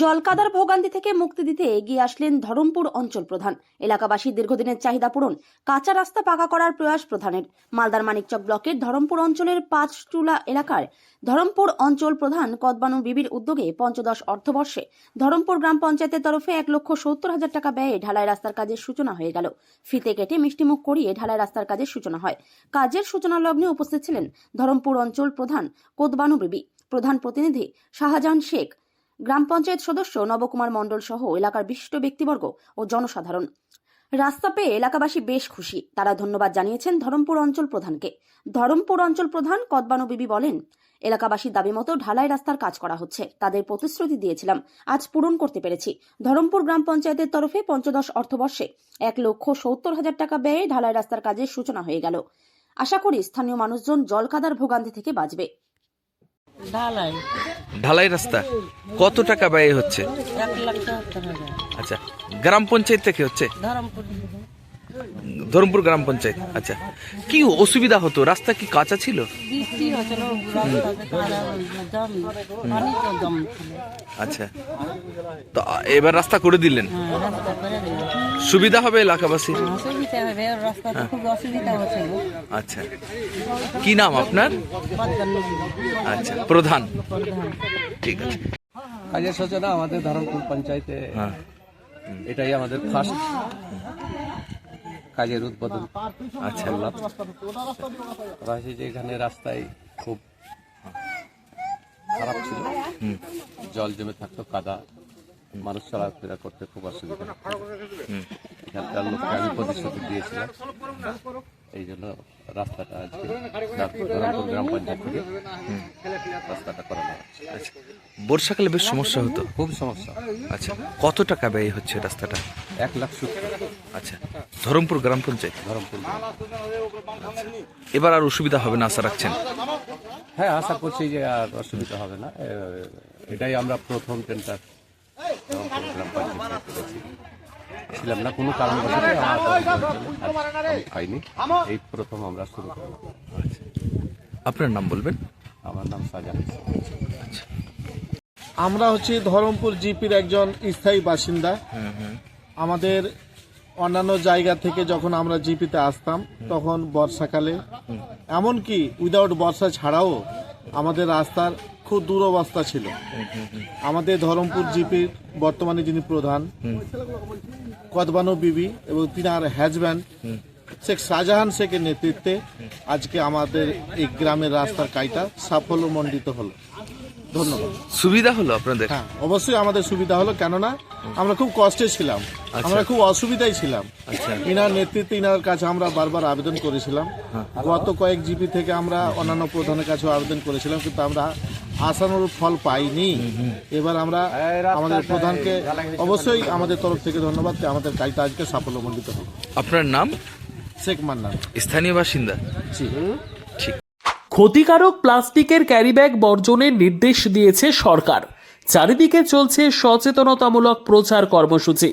জলকাদার ভোগান্তি থেকে মুক্তি দিতে এগিয়ে আসলেন ধরমপুর অঞ্চল প্রধান। এলাকাবাসীর দীর্ঘদিনের চাহিদা পূরণ, কাঁচা রাস্তা পাকা করার প্রয়াস প্রধানের। মালদার মানিকচক ব্লকের ধরমপুর অঞ্চলের পাঁচটুলা এলাকার ধরমপুর অঞ্চল প্রধান কদবানু বিবির উদ্যোগে পঞ্চদশ অর্থবর্ষে ধরমপুর গ্রাম পঞ্চায়েতের তরফে এক লক্ষ সত্তর হাজার টাকা ব্যয়ে ঢালাই রাস্তার কাজের সূচনা হয়ে গেল। ফিতে কেটে মিষ্টিমুখ করিয়ে ঢালাই রাস্তার কাজের সূচনা হয়। কাজের সূচনা লগ্নে উপস্থিত ছিলেন ধরমপুর অঞ্চল প্রধান কোদবানু বিবি। প্রধান প্রতিনিধি শাহজাহান শেখ গ্রাম পঞ্চায়েত সদস্য নবকুমার মণ্ডল সহ এলাকার বিশিষ্ট ব্যক্তিবর্গ ও জনসাধারণ। রাস্তা পেয়ে এলাকাবাসী বেশ খুশি। তারা ধন্যবাদ জানিয়েছেন ধরমপুর অঞ্চল প্রধানকে। ধরমপুর অঞ্চল প্রধান কদবানু বিবি বলেন, এলাকাবাসীর দাবি মতো ঢালাই রাস্তার কাজ করা হচ্ছে। তাদের প্রতিশ্রুতি দিয়েছিলাম। আজ পূরণ করতে পেরেছি। ধরমপুর গ্রাম পঞ্চায়েতের তরফে পঞ্চদশ অর্থবর্ষে এক লক্ষ সত্তর হাজার টাকা ব্যয়ে ঢালাই রাস্তার কাজের সূচনা হয়ে গেল। আশা করি স্থানীয় মানুষজন জলকাদার ভোগান্তি থেকে বাঁচবে। ঢালাই। ঢালাই রাস্তা। কত টাকা ব্যয় হচ্ছে? এক লাখ আচ্ছা গ্রাম পঞ্চায়েত থেকে হচ্ছে? ধরমপুর ধরমপুর গ্রাম পঞ্চায়েত আচ্ছা। কি অসুবিধা হতো? রাস্তা কি কাঁচা ছিল? আচ্ছা। তো এবার রাস্তা করে দিলেন? হ্যাঁ সুবিধা হবে এলাকাবাসীর অসুবিধা হচ্ছিল আচ্ছা। কি নাম আপনার? আচ্ছা প্রধান। ঠিক আছে। কাজের সূচনা আমাদের ধরমপুর পঞ্চায়েতে হ্যাঁ। এটাই আমাদের ফার্স্ট কাজের উদ্বোধন আচ্ছা যে এখানে রাস্তায় খুব খারাপ ছিল। হুম। জল জমে থাকতো কাদা। মানুষ চলাফেরা করতে খুব অসুবিধা। হুম এখানকার লোককে আমি প্রতিশ্রুতি দিয়েছিলাম। এই জন্য রাস্তাটা আজকে গ্রাম পঞ্চায়েত থেকে রাস্তাটা করানো হচ্ছে বর্ষাকালে বেশ সমস্যা হতো? খুব সমস্যা। আচ্ছা কত টাকা ব্যয় হচ্ছে রাস্তাটা? এক লাখ সত্তর। আচ্ছা ধরমপুর গ্রাম পঞ্চায়েত? ধরমপুর এবার আর অসুবিধা হবে না আশা রাখছেন? হ্যাঁ আশা করছি যে আর অসুবিধা হবে না। এটাই আমরা প্রথম টেন্ডার গ্রাম পঞ্চায়েত ছিলাম না কোনো কারণবশত আমার দল পাইনি। এই প্রথম আমরা শুরু করলাম। আপনার নাম বলবেন? আমার নাম সাজান আমরা হচ্ছে ধরমপুর জিপির একজন স্থায়ী বাসিন্দা। আমাদের অন্যান্য জায়গা থেকে যখন আমরা জিপিতে আসতাম তখন বর্ষাকালে। এমনকি উইদাউট বর্ষা ছাড়াও আমাদের রাস্তার খুব দুরবস্থা ছিল। আমাদের ধরমপুর জিপির বর্তমানে যিনি প্রধান কদবানো বিবি এবং তিনি আর হ্যাজব্যান্ড শেখ শাহজাহান শেখের নেতৃত্বে আজকে আমাদের এই গ্রামের রাস্তার কাজটা সাফল্যমণ্ডিত হলো। ধন্যবাদ। সুবিধা হলো আপনাদের? হ্যাঁ অবশ্যই আমাদের সুবিধা হলো কেননা আমরা খুব কষ্টে ছিলাম। আমরা খুব অসুবিধায় ছিলাম। আচ্ছা। ইনার নেতৃত্বে ইনার কাছে আমরা বারবার আবেদন করেছিলাম। গত কয়েক জিপি থেকে আমরা অন্যান্য প্রধানের কাছেও আবেদন করেছিলাম কিন্তু আমরা আশানুরূপ ফল পাইনি। এবার আমরা আমাদের প্রধানকে অবশ্যই আমাদের তরফ থেকে ধন্যবাদ আমাদের কাজটা আজকে সাফল্যমণ্ডিত হল। আপনার নাম? শেখ মান্নান। স্থানীয় বাসিন্দা? জি। ঠিক। ক্ষতিকারক প্লাস্টিকের ক্যারিব্যাগ বর্জনের নির্দেশ দিয়েছে সরকার। চারিদিকে চলছে সচেতনতামূলক প্রচার কর্মসূচি।